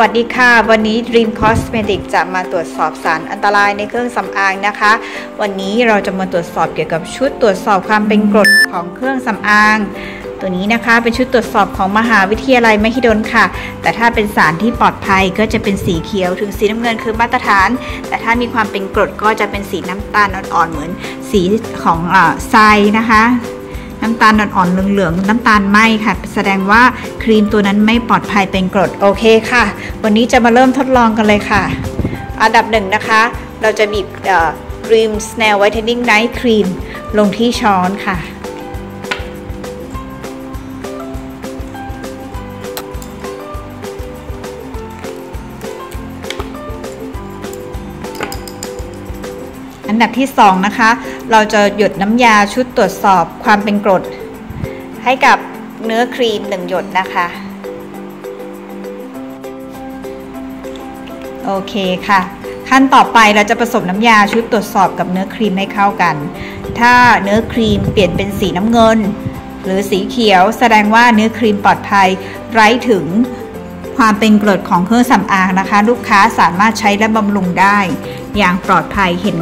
วัสดีค่ะ วันนี้ Dream Cosmetic จะมาตรวจสอบสารอันตรายในเครื่องสำอางนะคะ วันนี้เราจะมาตรวจสอบเกี่ยวกับชุดตรวจสอบความเป็นกรดของเครื่องสำอาง ตัวนี้นะคะเป็นชุดตรวจสอบของมหาวิทยาลัยมหิดลค่ะ แต่ถ้าเป็นสารที่ปลอดภัยก็จะเป็นสีเขียวถึงสีน้ำเงินคือมาตรฐาน แต่ถ้ามีความเป็นกรดก็จะเป็นสีน้ำตาลอ่อนๆเหมือนสีของทรายนะคะ น้ำตาลอ่อนๆเหลืองๆน้ำตาลไหมค่ะ แสดงว่าครีมตัวนั้นไม่ปลอดภัยเป็นกรดโอเคค่ะ วันนี้จะมาเริ่มทดลองกันเลยค่ะ อันดับหนึ่งนะคะ เราจะบีบครีม Snail Whitening Night Cream ลงที่ช้อนค่ะ อันดับที่ 2 นะคะ เราจะหยดน้ำยาชุดตรวจสอบความเป็นกรด ให้กับเนื้อครีม1หยดนะคะ โอเคค่ะ ขั้นต่อไปเราจะผสมน้ำยาชุดตรวจสอบกับเนื้อครีมให้เข้ากัน ถ้าเนื้อครีมเปลี่ยนเป็นสีน้ำเงิน หรือสีเขียวแสดงว่าเนื้อครีมปลอดภัยไร้ถึง ความเป็นกรดของเครื่องสำอางนะคะ ลูกค้าสามารถใช้และบำรุงได้ อย่างปลอดภัยเห็น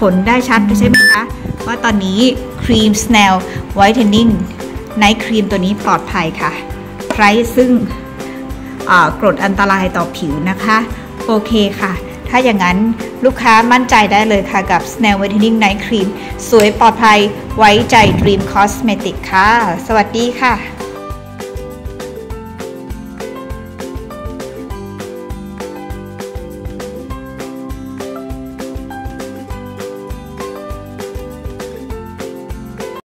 ผลได้ชัดใช่ไหมคะ ว่าตอนนี้ครีม Snail Whitening ไนท์ครีมตัวนี้ปลอดภัยค่ะไร้ซึ่งกรดอันตรายต่อผิวนะคะ โอเคค่ะ ถ้าอย่างนั้นลูกค้ามั่นใจได้เลยค่ะกับ Snail Whitening Night Cream สวยปลอดภัยไว้ใจ Dream Cosmetic ค่ะ สวัสดีค่ะ